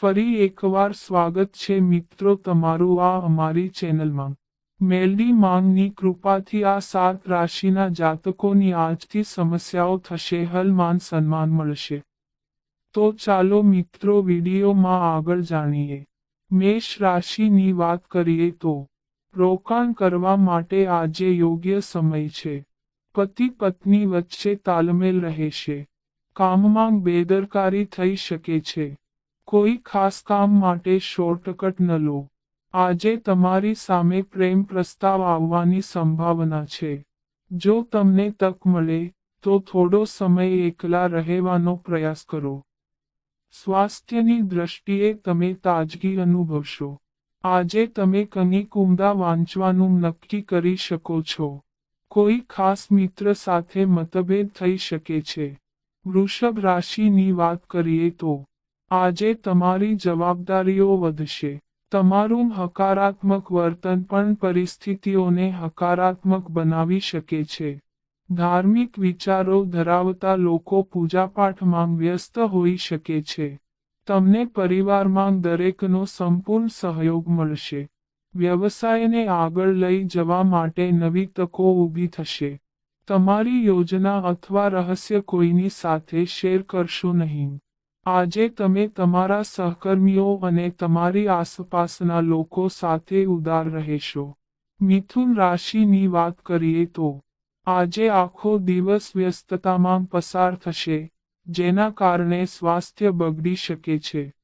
ફરી એકવાર સ્વાગત છે મિત્રો તમારું આ અમારી ચેનલમાં. મેલડી માંગની કૃપાથી આ સાત રાશિના જાતકોની આજથી સમસ્યાઓ થશે, હલ, માન, સન્માન મળશે. તો ચાલો મિત્રો વિડીયોમાં આગળ જાણીએ. મેષ રાશિની વાત કરીએ તો, રોકાણ કરવા માટે આજે યોગ્ય સમય છે. પતિ પત્ની વચ્ચે તાલમેલ રહેશે. કામમાં બેદરકારી થઈ શકે છે. કોઈ ખાસ કામ માટે શોર્ટકટ ન લો. આજે તમારી સામે પ્રેમ પ્રસ્તાવ આવવાની સંભાવના છે. જો તમને તક મળે, તો થોડો સમય એકલા રહેવાનો પ્રયાસ કરો. સ્વાસ્થ્યની દ્રષ્ટિએ તમે તાજગી અનુભવશો. આજે તમે કંઈક ઉમદા વાંચવાનું નક્કી કરી શકો છો. કોઈ ખાસ મિત્ર સાથે મતભેદ થઈ શકે છે. વૃષભ રાશિની વાત કરીએ તો આજે તમારી જવાબદારીઓ વધશે. તમારું હકારાત્મક વર્તન પણ પરિસ્થિતિઓને હકારાત્મક બનાવી શકે છે. ધાર્મિક વિચારો ધરાવતા લોકો પૂજાપાઠમાં વ્યસ્ત હોઈ શકે છે. તમને પરિવારમાં દરેકનો સંપૂર્ણ સહયોગ મળશે. વ્યવસાયને આગળ લઈ જવા માટે નવી તકો ઊભી થશે. તમારી યોજના અથવા રહસ્ય કોઈની સાથે શેર કરશો નહીં. આજે તમે તમારા સહકર્મીઓ અને તમારી આસપાસના લોકો સાથે ઉદાર રહેશો. મિથુન રાશિની વાત કરીએ તો, આજે આખો દિવસ વ્યસ્તતામાં પસાર થશે, જેના કારણે સ્વાસ્થ્ય બગડી શકે છે.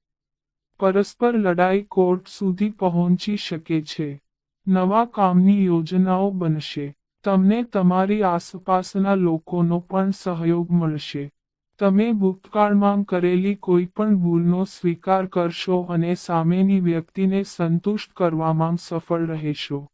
પરસ્પર લડાઈ કોર્ટ સુધી પહોંચી શકે છે. નવા કામની યોજનાઓ બનશે. તમને તમારી આસપાસના લોકોનો પણ સહયોગ મળશે. તમે ભૂતકાળમાં કરેલી કોઈ પણ ભૂલનો સ્વીકાર કરશો અને સામેની વ્યક્તિને સંતુષ્ટ કરવામાં સફળ રહેશો.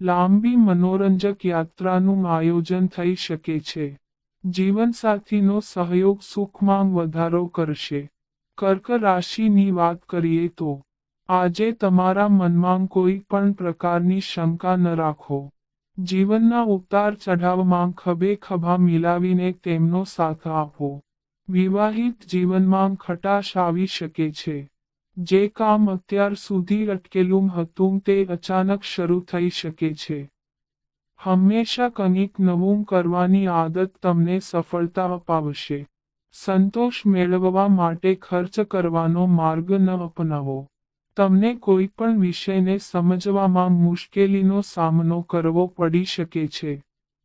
લાંબી મનોરંજક યાત્રાનું આયોજન થઈ શકે છે. જીવનસાથીનો સહયોગ સુખમાં વધારો કરશે. કર્ક રાશિની વાત કરીએ તો, આજે તમારા મનમાં કોઈ પણ પ્રકારની શંકા ન રાખો. જીવનના ઉતાર ચઢાવમાં ખભે ખભા મિલાવીને તેમનો સાથ આપો. વિવાહિત જીવનમાં ખટાશ આવી શકે છે. જે કામ અત્યાર સુધી અટકેલું હતું તે અચાનક શરૂ થઈ શકે છે. હંમેશા કંઈક નવું કરવાની આદત તમને સફળતા અપાવશે. સંતોષ મેળવવા માટે ખર્ચ કરવાનો માર્ગ ન અપનાવો. તમને કોઈ પણ વિષયને સમજવામાં મુશ્કેલીનો સામનો કરવો પડી શકે છે.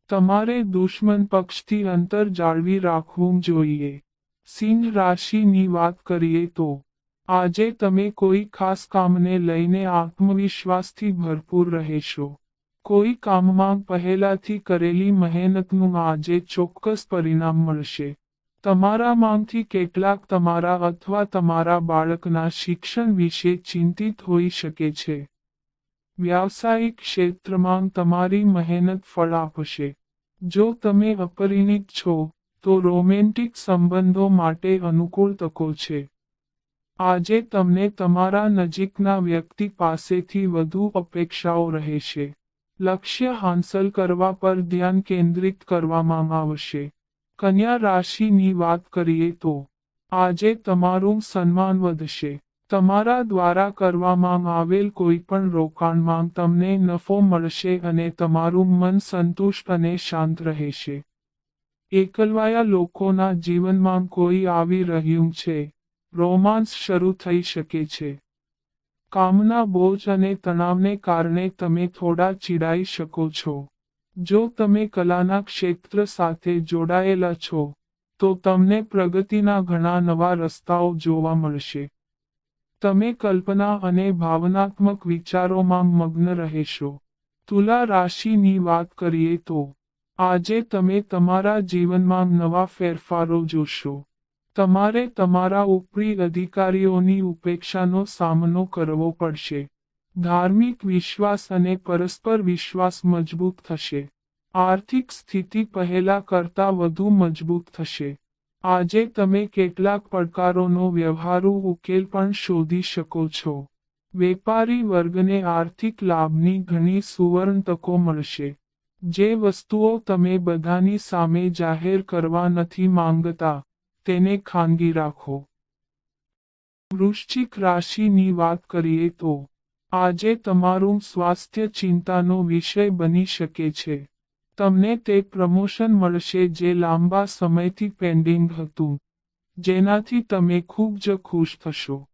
તમારે દુશ્મન પક્ષથી અંતર જાળવી રાખવું જોઈએ. સિંહ રાશિની વાત કરીએ તો, આજે તમે કોઈ ખાસ કામને લઈને આત્મવિશ્વાસથી ભરપૂર રહેશો. કોઈ કામમાં પહેલાથી કરેલી મહેનતનું આજે ચોક્કસ પરિણામ મળશે. તમારામાંથી કેટલાક તમારા અથવા તમારા બાળકના શિક્ષણ વિશે ચિંતિત હોઈ શકે છે. વ્યાવસાયિક ક્ષેત્રમાં તમારી મહેનત ફળ આપશે. જો તમે અપરિણિત છો, તો રોમેન્ટિક સંબંધો માટે અનુકૂળ તકો છે. આજે તમને તમારા નજીકના વ્યક્તિ પાસેથી વધુ અપેક્ષાઓ રહેશે. લક્ષ્ય હાંસલ કરવા પર ધ્યાન કેન્દ્રિત કરવામાં આવશે. કન્યા રાશિની વાત કરીએ તો આજે તમારું સન્માન વધશે. તમારા દ્વારા કરવામાં આવેલ કોઈ પણ રોકાણમાં તમને નફો મળશે અને તમારું મન સંતુષ્ટ અને શાંત રહેશે. એકલવાયા લોકોના જીવનમાં કોઈ આવી રહ્યું છે. રોમાન્સ શરૂ થઈ શકે છે. કામના બોજ અને તણાવને કારણે તમે થોડા ચીડાઈ શકો છો. જો તમે કલાના ક્ષેત્ર સાથે જોડાયેલા છો, તો તમને પ્રગતિના ઘણા નવા રસ્તાઓ જોવા મળશે. તમે કલ્પના અને ભાવનાત્મક વિચારોમાં મગ્ન રહેશો. તુલા રાશિની વાત કરીએ તો, આજે તમે તમારા જીવનમાં નવા ફેરફારો જોશો. તમારે તમારા ઉપરી અધિકારીઓની ઉપેક્ષાનો સામનો કરવો પડશે. ધાર્મિક વિશ્વાસ અને પરસ્પર વિશ્વાસ મજબૂત થશે. આર્થિક સ્થિતિ પહેલા કરતાં વધુ મજબૂત થશે. આજે તમે કેટલાક પડકારોનો વ્યવહારુ ઉકેલ પણ શોધી શકો છો. વેપારી વર્ગને આર્થિક લાભની ઘણી સુવર્ણ તકો મળશે. જે વસ્તુઓ તમે બધાની સામે જાહેર કરવા નથી માંગતા, તેને ખાનગી રાખો. વૃશ્ચિક રાશિની વાત કરીએ તો આજે તમારું સ્વાસ્થ્ય ચિંતાનો વિષય બની શકે છે. તમને તે પ્રમોશન મળશે જે લાંબા સમયથી પેન્ડિંગ હતું. જેનાથી તમે ખૂબ જ ખુશ થશો.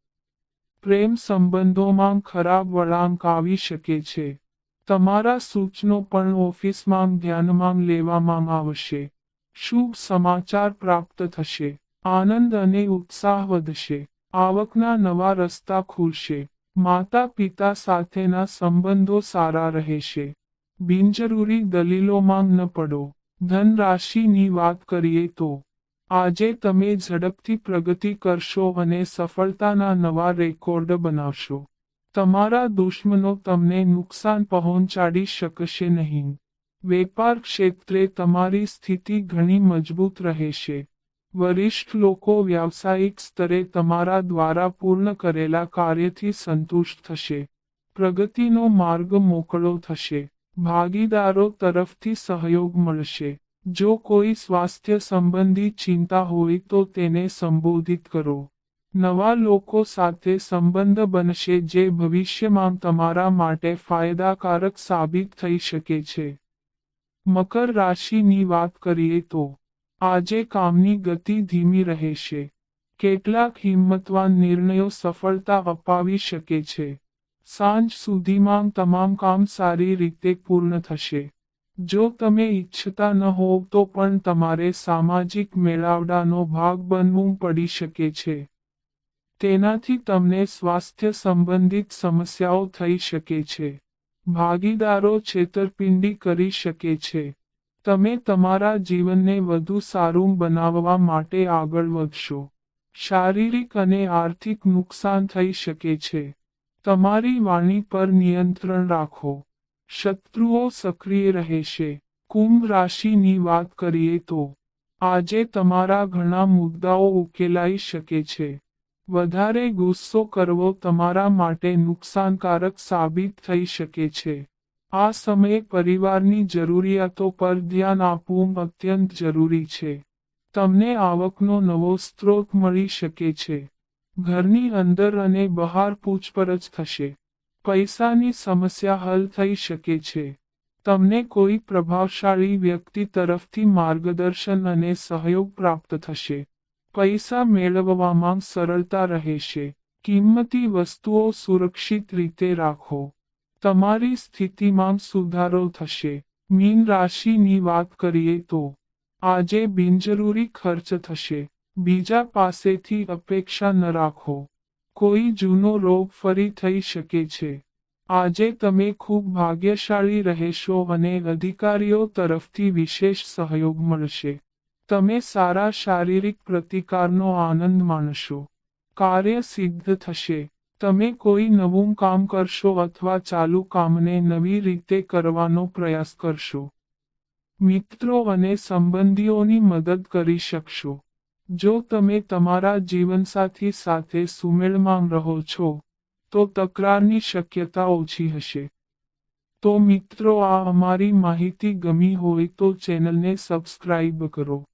પ્રેમ સંબંધોમાં ખરાબ વળાંક આવી શકે છે. તમારા સૂચનો પણ ઓફિસમાં ધ્યાનમાં લેવામાં આવશે. શુભ સમાચાર પ્રાપ્ત થશે. આનંદ અને ઉત્સાહ વધશે. આવકના નવા રસ્તા ખુલશે. માતા પિતા સાથેના સંબંધો સારા રહેશે. બિનજરૂરી દલીલોમાં ન પડો. ધન રાશિની વાત કરીએ તો, આજે તમે ઝડપથી પ્રગતિ કરશો અને સફળતાના નવા રેકોર્ડ બનાવશો. તમારા દુશ્મનો તમને નુકસાન પહોંચાડી શકશે નહીં. વેપાર ક્ષેત્રે તમારી સ્થિતિ ઘણી મજબૂત રહેશે. વરિષ્ઠ લોકો વ્યાવસાયિક સ્તરે તમારા દ્વારા પૂર્ણ કરેલા કાર્યથી સંતુષ્ટ થશે. પ્રગતિનો માર્ગ મોકળો થશે. ભાગીદારો તરફથી સહયોગ મળશે. જો કોઈ સ્વાસ્થ્ય સંબંધી ચિંતા હોય તો તેને સંબોધિત કરો. નવા લોકો સાથે સંબંધ બનશે જે ભવિષ્યમાં તમારા માટે ફાયદાકારક સાબિત થઈ શકે છે. મકર રાશિની વાત કરીએ તો આજે કામની ગતિ ધીમી રહેશે. કેટલાક હિંમતવાન નિર્ણયો સફળતા અપાવી શકે છે. સાંજ સુધીમાં તમામ કામ સારી રીતે પૂર્ણ થશે. જો તમે ઈચ્છતા ન હોવ તો પણ તમારે સામાજિક મેળાવડાનો ભાગ બનવું પડી શકે છે. તેનાથી તમને સ્વાસ્થ્ય સંબંધિત સમસ્યાઓ થઈ શકે છે. ભાગીદારો છેતરપિંડી કરી શકે છે. તમે તમારા જીવનને વધુ સારું બનાવવા માટે આગળ વધશો. શારીરિક અને આર્થિક નુકસાન થઈ શકે છે. તમારી વાણી પર નિયંત્રણ રાખો. શત્રુઓ સક્રિય રહેશે. કુંભ રાશિની વાત કરીએ તો, આજે તમારા ઘણા મુદ્દાઓ ઉકેલાઈ શકે છે. વધારે ગુસ્સો કરવો તમારા માટે નુકસાનકારક સાબિત થઈ શકે છે. આ સમયે પરિવારની જરૂરિયાતો પર ધ્યાન આપવું અત્યંત જરૂરી છે. તમને આવકનો નવો સ્ત્રોત મળી શકે છે. ઘરની અંદર અને બહાર પૂછપરછ થશે. પૈસાની સમસ્યા હલ થઈ શકે છે. તમને કોઈ પ્રભાવશાળી વ્યક્તિ તરફથી માર્ગદર્શન અને સહયોગ પ્રાપ્ત થશે. પૈસા મેળવવામાં સરળતા રહેશે. કિંમતી વસ્તુઓ સુરક્ષિત રીતે રાખો. તમારી સ્થિતિમાં સુધારો થશે. મીન રાશિની વાત કરીએ તો, આજે બિનજરૂરી ખર્ચ થશે. બીજા પાસેથી અપેક્ષા ન રાખો. કોઈ જૂનો રોગ ફરી થઈ શકે છે. આજે તમે ખૂબ ભાગ્યશાળી રહેશો અને અધિકારીઓ તરફથી વિશેષ સહયોગ મળશે. તમે સારા શારીરિક પ્રતિકારનો આનંદ માણશો. કાર્ય સિદ્ધ થશે. તમે કોઈ નવું કામ કરશો અથવા ચાલુ કામને નવી રીતે કરવાનો પ્રયાસ કરશો. મિત્રો અને સંબંધીઓની મદદ કરી શકશો. જો તમે તમારા જીવનસાથી સાથે સુમેળમાં રહો છો, તો તકરારની શક્યતા ઓછી હશે. તો મિત્રો, આ અમારી માહિતી ગમી હોય તો ચેનલને સબસ્ક્રાઇબ કરો.